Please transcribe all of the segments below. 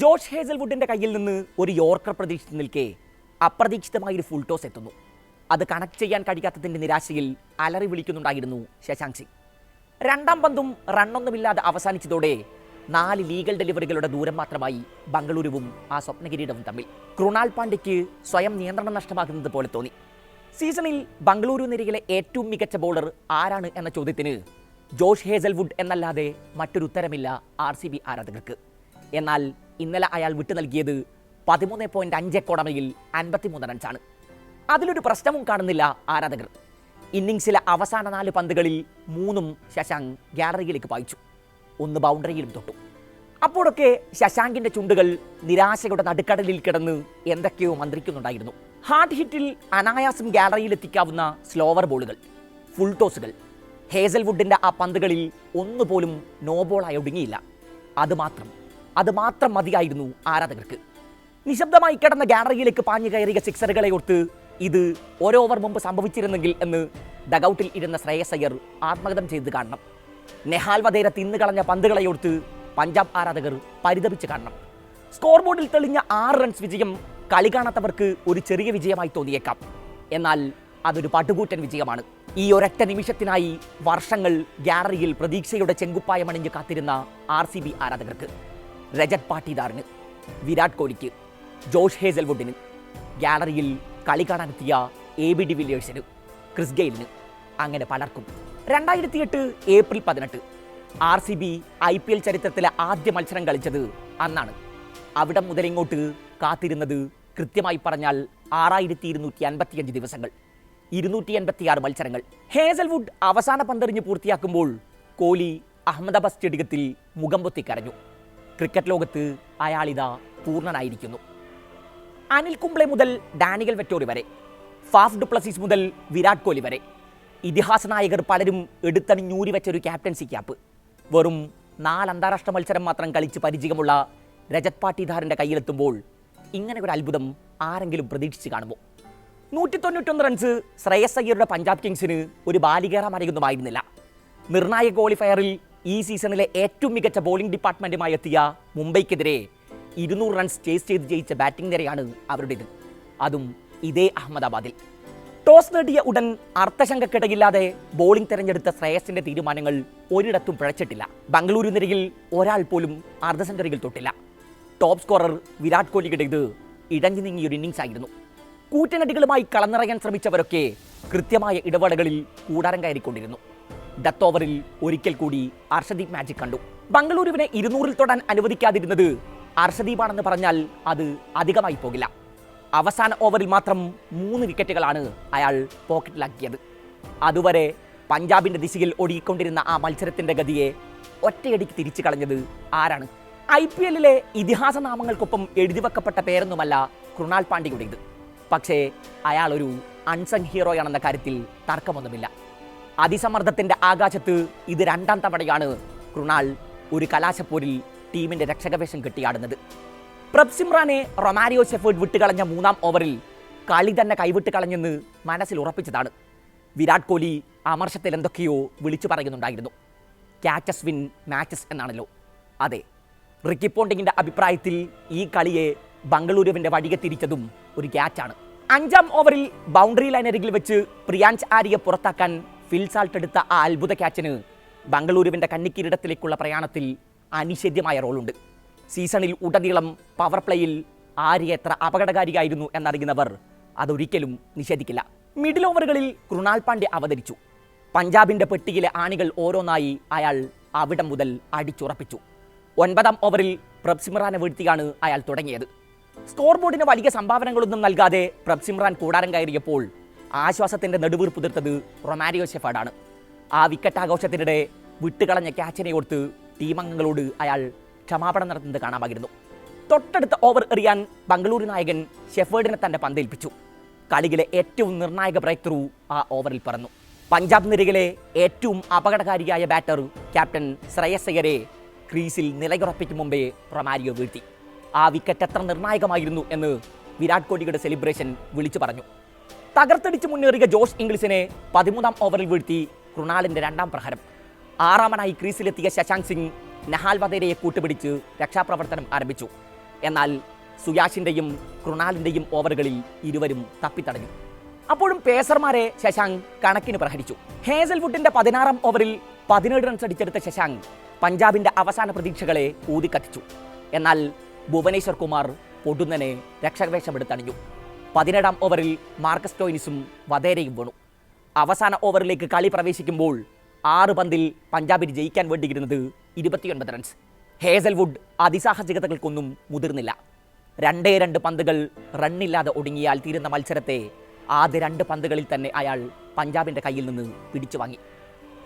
Josh ഹേസൽവുഡിന്റെ കയ്യിൽ നിന്ന് ഒരു യോർക്കർ പ്രതീക്ഷിച്ച് നിൽക്കെ അപ്രതീക്ഷിതമായ ഒരു ഫുൾ ടോസ് എത്തുന്നു. അത് കണക്ട് ചെയ്യാൻ കഴിയാത്തതിന്റെ നിരാശയിൽ അലറി വിളിക്കുന്നുണ്ടായിരുന്നു ശശാങ്ക് സിംഗ്. രണ്ടാം പന്തും റണ്ണൊന്നുമില്ലാതെ അവസാനിച്ചതോടെ നാല് ലീഗൽ ഡെലിവറികളുടെ ദൂരം മാത്രമായി ബംഗളൂരുവും ആ സ്വപ്നകിരീടവും തമ്മിൽ. കൃണാൽ പാണ്ഡ്യയ്ക്ക് സ്വയം നിയന്ത്രണം നഷ്ടമാകുന്നത് പോലെ തോന്നി. സീസണിൽ ബംഗളൂരു നിരയിലെ ഏറ്റവും മികച്ച ബോളർ ആരാണ് എന്ന ചോദ്യത്തിന് ജോഷ് ഹേസൽവുഡ് എന്നല്ലാതെ മറ്റൊരു ഉത്തരമില്ല ആർ സി ബി ആരാധകർക്ക്. എന്നാൽ ഇന്നലെ അയാൾ വിട്ടു നൽകിയത് പതിമൂന്ന് പോയിന്റ് അഞ്ച് കോടമയിൽ അൻപത്തിമൂന്ന് റൺസാണ് അതിലൊരു പ്രശ്നവും കാണുന്നില്ല ആരാധകർ. ഇന്നിങ്സിലെ അവസാന നാല് പന്തുകളിൽ മൂന്നും ശശാങ്ക് ഗാലറിയിലേക്ക് പായിച്ചു. ഒന്ന് ബൗണ്ടറിയിലും തൊട്ടു. അപ്പോഴൊക്കെ ശശാങ്കിന്റെ ചുണ്ടുകൾ നിരാശയുടെ നടുക്കടലിൽ കിടന്ന് എന്തൊക്കെയോ മന്ത്രിക്കുന്നുണ്ടായിരുന്നു. ഹാർഡ് ഹിറ്റിൽ അനായാസം ഗാലറിയിൽ എത്തിക്കാവുന്ന സ്ലോവർ ബോളുകൾ ഫുൾ ടോസുകൾ ഹേസൽവുഡിന്റെ ആ പന്തുകളിൽ ഒന്നുപോലും നോ ബോളായി ഒടുങ്ങിയില്ല. അത് മാത്രം. അത് മാത്രം മതിയായിരുന്നു ആരാധകർക്ക്. നിശബ്ദമായി കിടന്ന ഗാലറിയിലേക്ക് പാഞ്ഞു കയറിയ സിക്സറുകളെ ഓർത്ത് ഇത് ഓരോ ഓവർ മുമ്പ് സംഭവിച്ചിരുന്നെങ്കിൽ എന്ന് ഡഗൌട്ടിൽ ഇരുന്ന ശ്രേയസ് അയ്യർ ആത്മഗതം ചെയ്ത് കാണണം. നെഹാൽ വധേര തിന്നു കളഞ്ഞ പന്തുകളെ ഓർത്ത് പഞ്ചാബ് ആരാധകർ പരിതപിച്ച് കാണണം. സ്കോർ ബോർഡിൽ തെളിഞ്ഞ ആറ് റൺസ് വിജയം കളി കാണാത്തവർക്ക് ഒരു ചെറിയ വിജയമായി തോന്നിയേക്കാം. എന്നാൽ അതൊരു പടുകൂറ്റൻ വിജയമാണ്. ഈ ഒരൊറ്റ നിമിഷത്തിനായി വർഷങ്ങൾ ഗ്യാലറിയിൽ പ്രതീക്ഷയുടെ ചെങ്കുപ്പായമണിഞ്ഞ് കാത്തിരുന്ന ആർ ആരാധകർക്ക്. രജത് പാട്ടീദാറിന് വിരാട് കോഹ്ലിക്ക് ജോഷ് ഹേസൽവുഡിന് ഗാലറിയിൽ കളി കാണാനെത്തിയ എ ബി ഡി വില്ലേഴ്സിന് ക്രിസ് ഗെയിലിന് അങ്ങനെ പലർക്കും. രണ്ടായിരത്തി എട്ട് ഏപ്രിൽ പതിനെട്ട് R C B I P L ചരിത്രത്തിലെ ആദ്യ മത്സരം കളിച്ചത് അന്നാണ്. അവിടെ മുതൽ ഇങ്ങോട്ട് കാത്തിരുന്നത് കൃത്യമായി പറഞ്ഞാൽ ആറായിരത്തി ഇരുന്നൂറ്റി അൻപത്തിയഞ്ച് ദിവസങ്ങൾ ഇരുന്നൂറ്റി എൺപത്തിയാറ് മത്സരങ്ങൾ. ഹേസൽവുഡ് അവസാന പന്തെറിഞ്ഞ് പൂർത്തിയാക്കുമ്പോൾ കോഹ്ലി അഹമ്മദാബാദ് സ്റ്റേഡിയത്തിൽ മുഖം പൊത്തി കരഞ്ഞു ക്രിക്കറ്റ് ലോകത്ത് അയാളിതാ പൂർണനായിരിക്കുന്നു. അനിൽ കുംബ്ലെ മുതൽ ഡാനിയൽ വെറ്റോറി വരെ ഫാഫ് ഡുപ്ലസിസ് മുതൽ വിരാട് കോഹ്ലി വരെ. ഇതിഹാസ നായകർ പലരും എടുത്തണിഞ്ഞൂരി വെച്ചൊരു ക്യാപ്റ്റൻസി ക്യാപ്പ് വെറും നാല് അന്താരാഷ്ട്ര മത്സരം മാത്രം കളിച്ച് പരിചയമുള്ള രജത് പാട്ടിധാറിന്റെ കയ്യിലെത്തുമ്പോൾ ഇങ്ങനെ ഒരു അത്ഭുതം ആരെങ്കിലും പ്രതീക്ഷിച്ച് കാണുമോ? നൂറ്റി തൊണ്ണൂറ്റൊന്ന് റൺസ് ശ്രേയസ് അയ്യരുടെ പഞ്ചാബ് കിങ്സിന് ഒരു ബാലികേറ മറിയുന്നതുമായിരുന്നില്ല നിർണായക ക്വാളിഫയറിൽ ഈ സീസണിലെ ഏറ്റവും മികച്ച ബോളിംഗ് ഡിപ്പാർട്ട്മെന്റുമായി എത്തിയ മുംബൈക്കെതിരെ ഇരുന്നൂറ് റൺസ് ചേസ് ചെയ്ത് ജയിച്ച ബാറ്റിംഗ് നിരയാണ് അവരുടേത്. അതും ഇതേ അഹമ്മദാബാദിൽ. ടോസ് നേടിയ ഉടൻ അർത്ഥശങ്കക്കിടയില്ലാതെ ബോളിംഗ് തെരഞ്ഞെടുത്ത ശ്രേയസിന്റെ തീരുമാനങ്ങൾ ഒരിടത്തും പിഴച്ചിട്ടില്ല. ബംഗളൂരു നിരയിൽ ഒരാൾ പോലും അർദ്ധ തൊട്ടില്ല. ടോപ്പ് സ്കോറർ വിരാട് കോഹ്ലിയുടെ ഇത് ഇടഞ്ഞു നീങ്ങിയൊരു ഇന്നിംഗ്സ് ആയിരുന്നു. കൂറ്റനടികളുമായി കളന്നിറങ്ങാൻ ശ്രമിച്ചവരൊക്കെ കൃത്യമായ ഇടവേളകളിൽ കൂടാരം കയറിക്കൊണ്ടിരുന്നു. ഡെത്ത് ഓവറിൽ ഒരിക്കൽ കൂടി അർഷദീപ് മാജിക് കണ്ടു. ബംഗളൂരുവിനെ ഇരുന്നൂറിൽ തൊടാൻ അനുവദിക്കാതിരുന്നത് അർഷദീപാണെന്ന് പറഞ്ഞാൽ അത് അധികമായി പോകില്ല. അവസാന ഓവറിൽ മാത്രം മൂന്ന് വിക്കറ്റുകളാണ് അയാൾ പോക്കറ്റിലാക്കിയത്. അതുവരെ പഞ്ചാബിന്റെ ദിശയിൽ ഒടുങ്ങിക്കൊണ്ടിരുന്ന ആ മത്സരത്തിന്റെ ഗതിയെ ഒറ്റയടിക്ക് തിരിച്ചു കളഞ്ഞത് ആരാണ്? ഐ പി എല്ലിലെ ഇതിഹാസ നാമങ്ങൾക്കൊപ്പം എഴുതി വെക്കപ്പെട്ട പേരൊന്നുമല്ല കൃണാൽ പാണ്ഡ്യയുടേത്. പക്ഷേ അയാളൊരു അൺസങ് ഹീറോയാണെന്ന കാര്യത്തിൽ തർക്കമൊന്നുമില്ല. അതിസമ്മർദ്ദത്തിന്റെ ആകാശത്ത് ഇത് രണ്ടാം തവണയാണ് കൃണാൽ ഒരു കലാശപ്പോരിൽ ടീമിന്റെ രക്ഷകവേഷം കെട്ടിയാടുന്നത്. പ്രബ്സിമ്രാനെ റൊമാരിയോ ഷെഫേർഡ് വിട്ടുകളഞ്ഞ മൂന്നാം ഓവറിൽ കളി തന്നെ കൈവിട്ട് കളഞ്ഞെന്ന് മനസ്സിൽ ഉറപ്പിച്ചതാണ്. വിരാട് കോഹ്ലി അമർഷത്തിൽ എന്തൊക്കെയോ വിളിച്ചു പറയുന്നുണ്ടായിരുന്നു. ക്യാച്ചസ് വിൻ മാച്ചസ് എന്നാണല്ലോ. അതെ റിക്കി പോണ്ടിങ്ങിന്റെ അഭിപ്രായത്തിൽ ഈ കളിയെ ബംഗളൂരുവിന്റെ വഴികെ തിരിച്ചതും ഒരു ക്യാച്ചാണ്. അഞ്ചാം ഓവറിൽ ബൗണ്ടറി ലൈനരികിൽ വെച്ച് പ്രിയാഞ്ച് ആര്യയെ പുറത്താക്കാൻ ഫിൽ സാൾട്ട് എടുത്ത ആ അത്ഭുത ക്യാച്ചിന് ബംഗളൂരുവിന്റെ കന്നിക്കിരീടത്തിലേക്കുള്ള പ്രയാണത്തിൽ അനിഷേധ്യമായ റോളുണ്ട്. സീസണിൽ ഉടനീളം പവർ പ്ലേയിൽ ആര്യ എത്ര അപകടകാരിയായിരുന്നു എന്നറിയുന്നവർ അതൊരിക്കലും നിഷേധിക്കില്ല. മിഡിൽ ഓവറുകളിൽ കൃണാൽ പാണ്ഡ്യ അവതരിച്ചു. പഞ്ചാബിന്റെ പെട്ടിയിലെ ആണികൾ ഓരോന്നായി അയാൾ അവിടം മുതൽ അടിച്ചുറപ്പിച്ചു. ഒൻപതാം ഓവറിൽ പ്രബ്സിമ്രാനെ വീഴ്ത്തിയാണ് അയാൾ തുടങ്ങിയത്. സ്കോർ ബോർഡിന് വലിയ സംഭാവനകളൊന്നും നൽകാതെ പ്രബ്സിമ്രാൻ കൂടാരം കയറിയപ്പോൾ ആശ്വാസത്തിന്റെ നെടുവീർപ്പ് തീർത്തത് റൊമാരിയോ ഷെഫാഡാണ് ആ വിക്കറ്റാഘോഷത്തിനിടെ വിട്ടുകളഞ്ഞ ക്യാച്ചിനെ ഓർത്ത് ടീമംഗങ്ങളോട് അയാൾ ക്ഷമാപണം നടത്തുന്നത് കാണാമായിരുന്നു. തൊട്ടടുത്ത ഓവർ എറിയാൻ ബംഗളൂരു നായകൻ ഷെഫേർഡിനെ തന്റെ പന്തേൽപ്പിച്ചു കളിയിലെ ഏറ്റവും നിർണായക ബ്രേക്ക് ത്രൂ ആ ഓവറിൽ പറഞ്ഞു പഞ്ചാബ് നിരയിലെ ഏറ്റവും അപകടകാരിയായ ബാറ്റർ ക്യാപ്റ്റൻ ശ്രേയസ് അയ്യരെ ക്രീസിൽ നിലയുറപ്പിക്കും മുമ്പേ റൊമാരിയോ വീഴ്ത്തി. ആ വിക്കറ്റ് എത്ര നിർണായകമായിരുന്നു എന്ന് വിരാട് കോഹ്ലിയുടെ സെലിബ്രേഷൻ വിളിച്ചു പറഞ്ഞു. തകർത്തടിച്ച് മുന്നേറിയ ജോഷ് ഇംഗ്ലീഷിനെ പതിമൂന്നാം ഓവറിൽ വീഴ്ത്തി കൃണാലിന്റെ രണ്ടാം പ്രഹരം. ആറാമനായി ക്രീസിലെത്തിയ ശശാങ്ക് സിംഗ് നഹാൽ വധേരയെ കൂട്ടുപിടിച്ച് രക്ഷാപ്രവർത്തനം ആരംഭിച്ചു. എന്നാൽ സുയാഷിന്റെയും കൃണാലിന്റെയും ഓവറുകളിൽ ഇരുവരും തപ്പിത്തടഞ്ഞു. അപ്പോഴും പേസർമാരെ ശശാങ്ക് കണക്കിന് പ്രഹരിച്ചു. ഹേസൽവുഡിന്റെ പതിനാറാം ഓവറിൽ പതിനേഴ് റൺസ് അടിച്ചെടുത്ത ശശാങ്ക് പഞ്ചാബിന്റെ അവസാന പ്രതീക്ഷകളെ ഊതിക്കത്തിച്ചു. എന്നാൽ ഭുവനേശ്വർ കുമാർ പൊടുന്നനെ രക്ഷകവേഷമെടുത്തണിഞ്ഞു പതിനേഴാം ഓവറിൽ മാർക്കസ് ടോയിനിസും വധേരയും വീണു. അവസാന ഓവറിലേക്ക് കളി പ്രവേശിക്കുമ്പോൾ ആറ് പന്തിൽ പഞ്ചാബിന് ജയിക്കാൻ വേണ്ടിയിരുന്നത് ഇരുപത്തിയൊൻപത് റൺസ് ഹേസൽവുഡ് അതിസാഹസികതകൾക്കൊന്നും മുതിർന്നില്ല. രണ്ടേ രണ്ട് പന്തുകൾ റണ്ണില്ലാതെ ഒടുങ്ങിയാൽ തീരുന്ന മത്സരത്തെ ആദ്യ രണ്ട് പന്തുകളിൽ തന്നെ അയാൾ പഞ്ചാബിന്റെ കയ്യിൽ നിന്ന് പിടിച്ചു വാങ്ങി.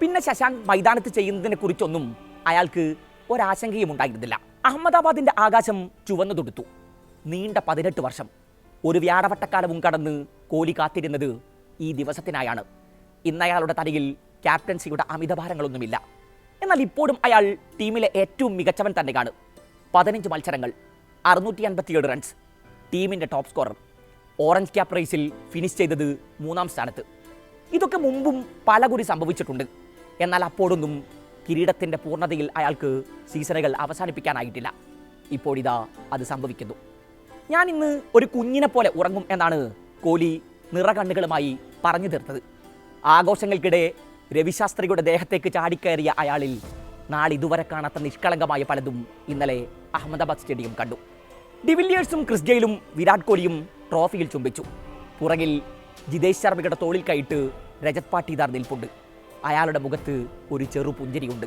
പിന്നെ ശശാങ്ക് മൈതാനത്ത് ചെയ്യുന്നതിനെക്കുറിച്ചൊന്നും അയാൾക്ക് ഒരാശങ്കയും ഉണ്ടായിരുന്നില്ല. അഹമ്മദാബാദിന്റെ ആകാശം ചുവന്നു തൊടുത്തു നീണ്ട പതിനെട്ട് വർഷം. ഒരു വ്യാഴവട്ടക്കാലവും കടന്ന് കോലി കാത്തിരുന്നത് ഈ ദിവസത്തിനായാണ്. ഇന്ന് അയാളുടെ തലയിൽ ക്യാപ്റ്റൻസിയുടെ അമിതഭാരങ്ങളൊന്നുമില്ല. എന്നാൽ ഇപ്പോഴും അയാൾ ടീമിലെ ഏറ്റവും മികച്ചവൻ തന്നെയാണ്. പതിനഞ്ച് മത്സരങ്ങൾ അറുന്നൂറ്റി അൻപത്തിയേഴ് റൺസ് ടീമിന്റെ ടോപ്പ് സ്കോറർ ഓറഞ്ച് ക്യാപ് റേസിൽ ഫിനിഷ് ചെയ്തത് മൂന്നാം സ്ഥാനത്ത്. ഇതൊക്കെ മുമ്പും പലകുറി സംഭവിച്ചിട്ടുണ്ട്. എന്നാൽ അപ്പോഴൊന്നും കിരീടത്തിന്റെ പൂർണതയിൽ അയാൾക്ക് സീസണുകൾ അവസാനിപ്പിക്കാനായിട്ടില്ല. ഇപ്പോഴിതാ അത് സംഭവിക്കുന്നു. ഞാൻ ഇന്ന് ഒരു കുഞ്ഞിനെ പോലെ ഉറങ്ങും എന്നാണ് കോലി നിറകണ്ണുകളുമായി പറഞ്ഞു തീർത്തത്. ആഘോഷങ്ങൾക്കിടെ രവിശാസ്ത്രിയുടെ ദേഹത്തേക്ക് ചാടിക്കയറിയ അയാളിൽ നാളിതുവരെ കാണാത്ത നിഷ്കളങ്കമായ പലതും ഇന്നലെ അഹമ്മദാബാദ് സ്റ്റേഡിയം കണ്ടു. ഡിവില്ലിയേഴ്സും ക്രിസ് ഗെയിലും വിരാട് കോഹ്ലിയും ട്രോഫിയിൽ ചുംബിച്ചു. പുറകിൽ ജിതേഷ് ശർമ്മയുടെ തോളിൽ കൈയിട്ട് രജത് പാട്ടീദാർ നിൽപ്പുണ്ട്. അയാളുടെ മുഖത്ത് ഒരു ചെറു പുഞ്ചിരിയുണ്ട്.